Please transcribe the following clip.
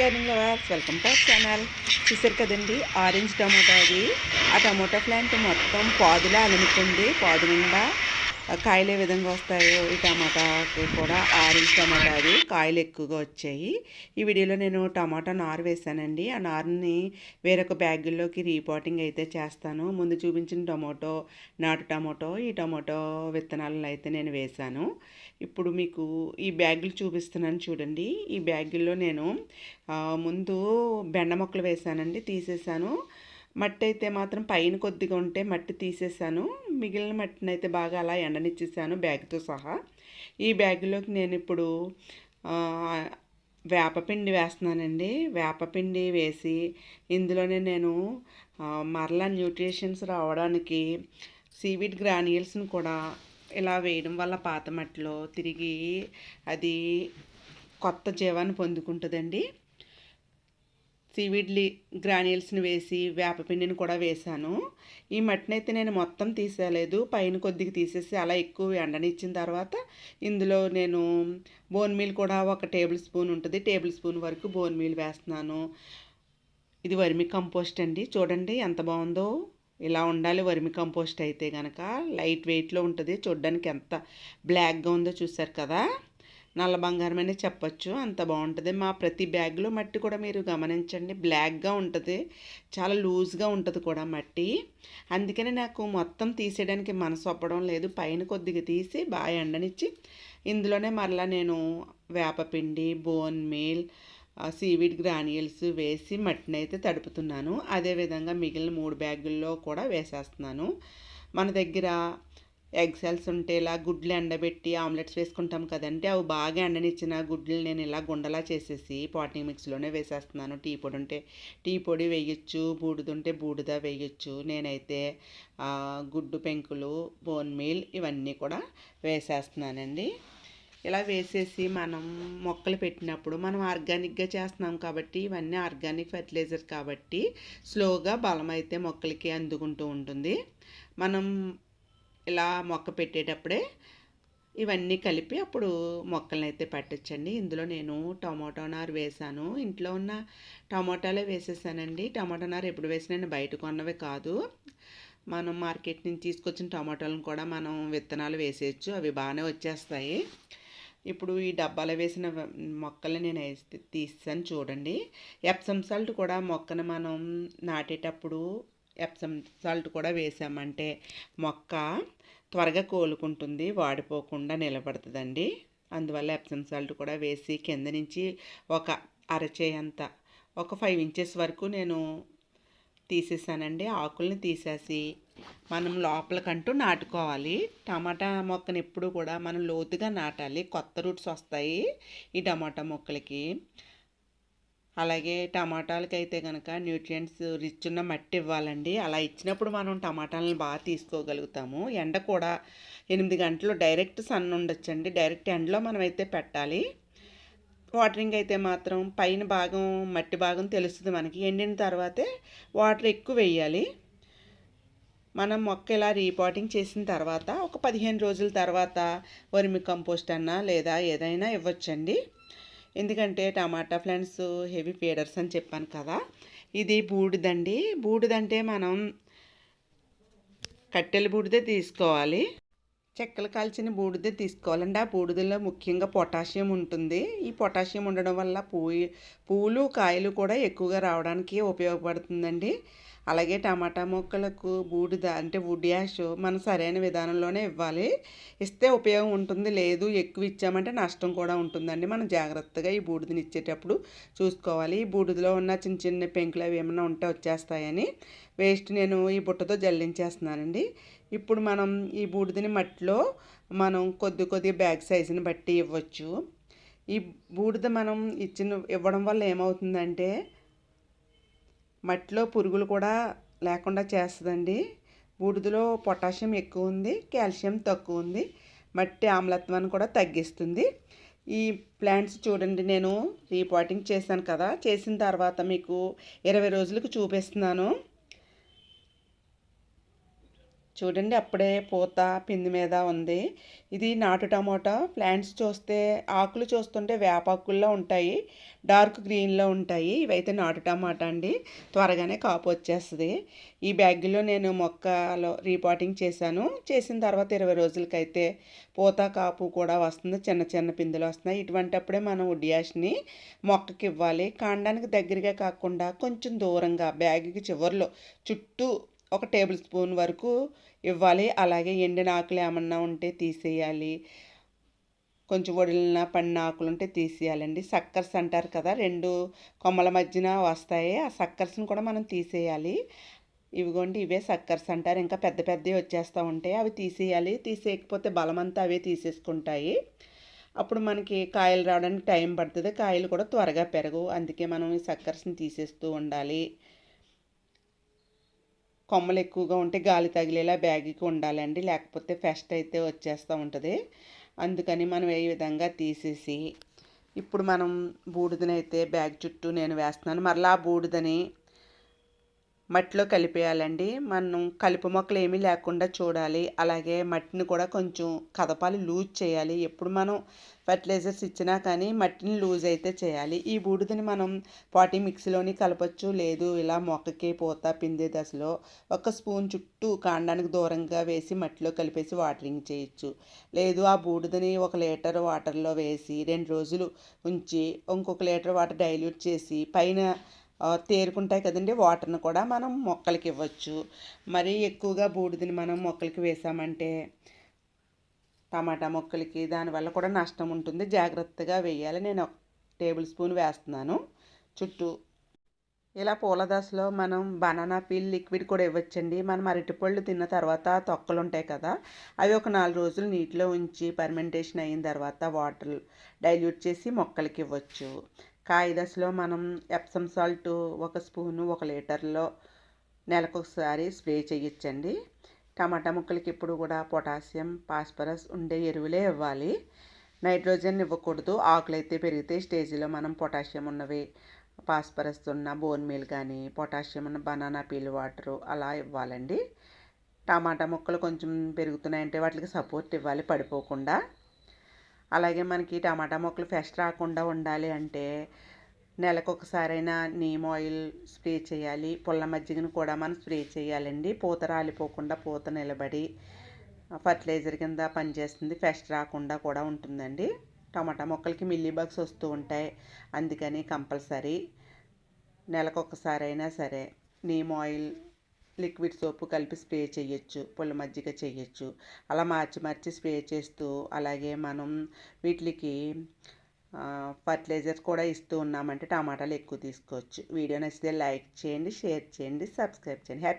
Garden lovers welcome to channel. చూసారు కదండి orange tomato అది. ఆ టమాటో ప్లాంట్ మొత్తం పాదులా అలుముతుంది పాదు నిండా. కాయలు ఏ విధంగా వస్తాయో ఈ టమాటాకి కూడా ఆరెంజ్ టమాటా అది కాయలు ఎక్కువగా వచ్చాయి. ఈ వీడియోలో నేను టమాటా నారు వేశానండి. ఆ నారుని వేరొక బ్యాగుల్లోకి రీపాటింగ్ అయితే చేస్తాను. ముందు చూపించిన టమాటో నాటు టమాటో ఈ టమాటో విత్తనాలను అయితే నేను వేశాను. ఇప్పుడు మీకు ఈ బ్యాగులు చూపిస్తున్నాను చూడండి. ఈ బ్యాగుల్లో నేను ముందు బెండ మొక్కలు వేసానండి తీసేసాను మట్టి అయితే మాత్రం పైన కొద్దిగా ఉంటే మట్టి తీసేసాను. మిగిలిన మట్టిని అయితే బాగా అలా ఎండనిచ్చేసాను బ్యాగ్తో సహా. ఈ బ్యాగులోకి నేను ఇప్పుడు వేపపిండి వేస్తున్నానండి. వేపపిండి వేసి ఇందులోనే నేను మరలా న్యూట్రిషన్స్ రావడానికి సీవీడ్ గ్రాన్యూల్స్ని కూడా ఇలా వేయడం వల్ల పాత మట్టిలో తిరిగి అది కొత్త జీవాన్ని పొందుకుంటుందండి. సీవీడ్లీ గ్రాన్యూల్స్ని వేసి వేపపిండిని కూడా వేశాను. ఈ మట్టిని అయితే నేను మొత్తం తీసేయలేదు. పైన కొద్దిగా తీసేసి అలా ఎక్కువ ఎండనిచ్చిన తర్వాత ఇందులో నేను బోన్ మీల్ కూడా ఒక టేబుల్ స్పూన్ ఉంటుంది. టేబుల్ స్పూన్ వరకు బోన్ మీల్ వేస్తున్నాను. ఇది వర్మి కంపోస్ట్ అండి. చూడండి ఎంత బాగుందో. ఇలా ఉండాలి వర్మి కంపోస్ట్ అయితే కనుక లైట్ వెయిట్లో ఉంటుంది. చూడడానికి ఎంత బ్లాక్గా ఉందో చూసారు కదా. నల్ల బంగారం అనే చెప్పచ్చు. అంత బాగుంటుంది. మా ప్రతి బ్యాగ్లో మట్టి కూడా మీరు గమనించండి. బ్లాక్గా ఉంటుంది. చాలా లూజ్గా ఉంటుంది కూడా మట్టి. అందుకని నాకు మొత్తం తీసేయడానికి మనసు ఒప్పడం లేదు. పైన కొద్దిగా తీసి బాగా ఎండనిచ్చి ఇందులోనే మరలా నేను వేపపిండి బోన్ మీల్ సీవీడ్ గ్రానియల్స్ వేసి మట్టిని అయితే తడుపుతున్నాను అదేవిధంగా మిగిలిన మూడు బ్యాగుల్లో కూడా వేసేస్తున్నాను. మన దగ్గర ఎగ్ సెల్స్ ఉంటే ఇలా గుడ్లు ఎండబెట్టి ఆమ్లెట్స్ వేసుకుంటాం కదంటే అవి బాగా ఎండనిచ్చిన గుడ్లు నేను ఇలా గుండలా చేసేసి పాటింగ్ మిక్స్లోనే వేసేస్తున్నాను. టీ పొడి ఉంటే టీ పొడి వేయచ్చు బూడిద ఉంటే బూడిద వేయచ్చు. నేనైతే గుడ్డు పెంకులు బోన్ మీల్ ఇవన్నీ కూడా వేసేస్తున్నానండి. ఇలా వేసేసి మనం మొక్కలు పెట్టినప్పుడు మనం ఆర్గానిక్గా చేస్తున్నాం కాబట్టి ఇవన్నీ ఆర్గానిక్ ఫెర్టిలైజర్ కాబట్టి స్లోగా బలం అయితే మొక్కలకి అందుకుంటూ ఉంటుంది. మనం ఇలా మొక్క పెట్టేటప్పుడే ఇవన్నీ కలిపి అప్పుడు మొక్కలను అయితే పెట్టచ్చండి. ఇందులో నేను టమాటో నారు వేసాను ఇంట్లో ఉన్న టమాటాలే వేసేసానండి. టమాటో నారు ఎప్పుడు వేసినా నేను బయట కొన్నవే కాదు. మనం మార్కెట్ నుంచి తీసుకొచ్చిన టమాటాలను కూడా మనం విత్తనాలు వేసేయచ్చు. అవి బాగానే వచ్చేస్తాయి. ఇప్పుడు ఈ డబ్బాలో వేసిన మొక్కలు నేను వేసి తీసాను చూడండి. ఎప్సమ్ సాల్ట్ కూడా మొక్కను మనం నాటేటప్పుడు ఎప్సమ్ సాల్ట్ కూడా వేసామంటే మొక్క త్వరగా కోలుకుంటుంది వాడిపోకుండా నిలబడుతుందండి. అందువల్ల ఎప్సమ్ సాల్ట్ కూడా వేసి కింద నుంచి ఒక అరచేయంత ఒక ఫైవ్ ఇంచెస్ వరకు నేను తీసేసానండి. ఆకుల్ని తీసేసి మనం లోపలికంటూ నాటుకోవాలి. టమాటా మొక్కని ఎప్పుడు కూడా మనం లోతుగా నాటాలి. కొత్త రూట్స్ వస్తాయి ఈ టమాటా మొక్కలకి. అలాగే టమాటాలకైతే కనుక న్యూట్రియంట్స్ రిచ్ ఉన్న మట్టి ఇవ్వాలండి. అలా ఇచ్చినప్పుడు మనం టమాటాలను బాగా తీసుకోగలుగుతాము. ఎండ కూడా ఎనిమిది గంటలు డైరెక్ట్ సన్ ఉండొచ్చండి. డైరెక్ట్ ఎండలో మనమైతే పెట్టాలి. వాటరింగ్ అయితే మాత్రం పైన భాగం మట్టి భాగం తెలుస్తుంది మనకి. ఎండిన తర్వాతే వాటర్ ఎక్కువ వేయాలి. మనం మొక్క ఇలా రీపాటింగ్ చేసిన తర్వాత ఒక పదిహేను రోజుల తర్వాత వర్మి కంపోస్ట్ అన్నా లేదా ఏదైనా ఇవ్వచ్చండి. ఎందుకంటే టమాటా ప్లాంట్స్ హెవీ ఫీడర్స్ అని చెప్పాను కదా ఇది బూడిదండి. బూడిదంటే మనం కట్టెల బూడిదే తీసుకోవాలి. చెక్కలు కాల్చిన బూడిద తీసుకోవాలండి. ఆ బూడిదలో ముఖ్యంగా పొటాషియం ఉంటుంది. ఈ పొటాషియం ఉండడం వల్ల పువ్వు పూలు కాయలు కూడా ఎక్కువగా రావడానికి ఉపయోగపడుతుందండి. అలాగే టమాటా మొక్కలకు బూడిద అంటే వుడ్ యాష్ మనం సరైన విధానంలోనే ఇవ్వాలి. ఇస్తే ఉపయోగం ఉంటుంది లేదు ఎక్కువ ఇచ్చామంటే నష్టం కూడా ఉంటుందండి. మనం జాగ్రత్తగా ఈ బూడిదని ఇచ్చేటప్పుడు చూసుకోవాలి. ఈ బూడిదలో ఉన్న చిన్న చిన్న పెంకులు అవి ఏమైనా ఉంటే వచ్చేస్తాయని. వేస్ట్ నేను ఈ బుట్టతో జల్లించేస్తున్నానండి. ఇప్పుడు మనం ఈ బూడిదని మట్టిలో మనం కొద్ది కొద్ది బ్యాగ్ సైజుని బట్టి ఇవ్వచ్చు. ఈ బూడిద మనం ఇచ్చిన ఇవ్వడం వల్ల ఏమవుతుందంటే మట్టిలో పురుగులు కూడా లేకుండా చేస్తుందండి. బూడిదలో పొటాషియం ఎక్కువ ఉంది కాల్షియం తక్కువ ఉంది మట్టి ఆమ్లత్వాన్ని కూడా తగ్గిస్తుంది. ఈ ప్లాంట్స్ చూడండి నేను రీపాటింగ్ చేశాను కదా. చేసిన తర్వాత మీకు ఇరవై రోజులకు చూపిస్తున్నాను. చూడండి అప్పుడే పూత పిండి మీద ఉంది. ఇది నాటు టమోటా. ప్లాంట్స్ చూస్తే ఆకులు చూస్తుంటే వేపాకుల్లో ఉంటాయి. డార్క్ గ్రీన్లో ఉంటాయి. ఇవైతే నాటు టమాటా అండి. త్వరగానే కాపు వచ్చేస్తుంది. ఈ బ్యాగ్లో నేను మొక్కలో రీపాటింగ్ చేశాను. చేసిన తర్వాత ఇరవై రోజులకైతే పూత కాపు కూడా వస్తుంది. చిన్న చిన్న పిందులు వస్తున్నాయి. ఇటువంటప్పుడే మనం ఉడియాష్ని మొక్కకి ఇవ్వాలి. కాండానికి దగ్గరగా కాకుండా కొంచెం దూరంగా బ్యాగ్కి చివరిలో చుట్టూ ఒక టేబుల్ స్పూన్ వరకు ఇవ్వాలి. అలాగే ఎండిన ఆకులు ఏమన్నా ఉంటే తీసేయాలి. కొంచెం వడిలిన పడిన ఆకులు ఉంటే తీసేయాలండి. సక్కర్స్ అంటారు కదా రెండు కొమ్మల మధ్యన వస్తాయి. ఆ సక్కర్స్ని కూడా మనం తీసేయాలి. ఇవిగోండి ఇవే సక్కర్స్ అంటారు. ఇంకా పెద్ద పెద్దవి వచ్చేస్తూ ఉంటాయి. అవి తీసేయాలి. తీసేయకపోతే బలమంతా అవే తీసేసుకుంటాయి. అప్పుడు మనకి కాయలు రావడానికి టైం పడుతుంది. కాయలు కూడా త్వరగా పెరగవు అందుకే మనం ఈ సక్కర్స్ని తీసేస్తూ ఉండాలి. కొమ్మలు ఎక్కువగా ఉంటే గాలి తగిలేలా బ్యాగ్కి ఉండాలండి. లేకపోతే ఫెస్ట్ అయితే వచ్చేస్తూ ఉంటుంది. అందుకని మనం ఏ విధంగా తీసేసి ఇప్పుడు మనం బూడిదనైతే బ్యాగ్ చుట్టూ నేను వేస్తున్నాను. మరలా ఆ బూడిదని మట్టిలో కలిపేయాలండి. మనం కలుపు మొక్కలు ఏమీ లేకుండా చూడాలి. అలాగే మట్టిని కూడా కొంచెం కదపాలి లూజ్ చేయాలి. ఎప్పుడు మనం ఫర్టిలైజర్స్ ఇచ్చినా కానీ మట్టిని లూజ్ అయితే చేయాలి. ఈ బూడిదని మనం పాటి మిక్సీలోని కలపచ్చు లేదు ఇలా మొక్కకి పూత పిందే దశలో ఒక స్పూన్ చుట్టూ కాండానికి దూరంగా వేసి మట్టిలో కలిపేసి వాటరింగ్ చేయొచ్చు. లేదు ఆ బూడిదని ఒక లీటర్ వాటర్లో వేసి రెండు రోజులు ఉంచి ఇంకొక లీటర్ వాటర్ డైల్యూట్ చేసి పైన తేరుకుంటాయి కదండి వాటర్ని కూడా మనం మొక్కలకి ఇవ్వచ్చు. మరీ ఎక్కువగా బూడిదని మనం మొక్కలకి వేసామంటే టమాటా మొక్కలకి దానివల్ల కూడా నష్టం ఉంటుంది. జాగ్రత్తగా వేయాలి. నేను టేబుల్ స్పూన్ వేస్తున్నాను. చుట్టూ ఇలా పూల దశలో మనం బనానా పీల్ లిక్విడ్ కూడా ఇవ్వచ్చండి. మనం అరటిపళ్ళు తిన్న తర్వాత తొక్కలు ఉంటాయి కదా అవి ఒక నాలుగు రోజులు నీటిలో ఉంచి పర్మెంటేషన్ అయిన తర్వాత వాటర్ డైల్యూట్ చేసి మొక్కలకి ఇవ్వచ్చు. కాయ దశలో మనం ఎప్సమ్ సాల్ట్ ఒక స్పూను ఒక లీటర్లో నెలకొకసారి స్ప్రే చేయించండి. టమాటా ముక్కలకి ఇప్పుడు కూడా పొటాషియం ఫాస్ఫరస్ ఉండే ఎరువులే ఇవ్వాలి. నైట్రోజన్ ఇవ్వకూడదు. ఆకులు అయితే పెరిగితే స్టేజీలో మనం పొటాషియం ఉన్నవి ఫాస్ఫరస్ ఉన్న బోన్ మీల్ కానీ పొటాషియం ఉన్న బనానా పీల్ వాటరు అలా ఇవ్వాలండి. టమాటా మొక్కలు కొంచెం పెరుగుతున్నాయంటే వాటికి సపోర్ట్ ఇవ్వాలి పడిపోకుండా. అలాగే మనకి టమాటా మొక్కలు ఫెస్ట్ రాకుండా ఉండాలి అంటే నెలకు ఒకసారైనా నీమ్ ఆయిల్ స్ప్రే చేయాలి. పుల్ల మజ్జిగను కూడా మనం స్ప్రే చేయాలండి. పూత రాలిపోకుండా పూత నిలబడి ఫర్టిలైజర్ కింద పనిచేస్తుంది. ఫెస్ట్ రాకుండా కూడా ఉంటుందండి. టమాటా మొక్కలకి మిల్లీ బగ్స్ వస్తూ ఉంటాయి. అందుకని కంపల్సరీ నెలకొకసారైనా సరే నీమ్ ఆయిల్ లిక్విడ్ సోపు కలిపి స్ప్రే చేయొచ్చు పుల్ల మజ్జిగ చేయొచ్చు. అలా మార్చి మార్చి స్ప్రే చేస్తూ అలాగే మనం వీటికి ఫర్టిలైజర్స్ కూడా ఇస్తూ ఉన్నామంటే టమాటాలు ఎక్కువ తీసుకోవచ్చు. వీడియో నచ్చితే లైక్ చేయండి షేర్ చేయండి సబ్స్క్రైబ్ చేయండి. హ్యాపీ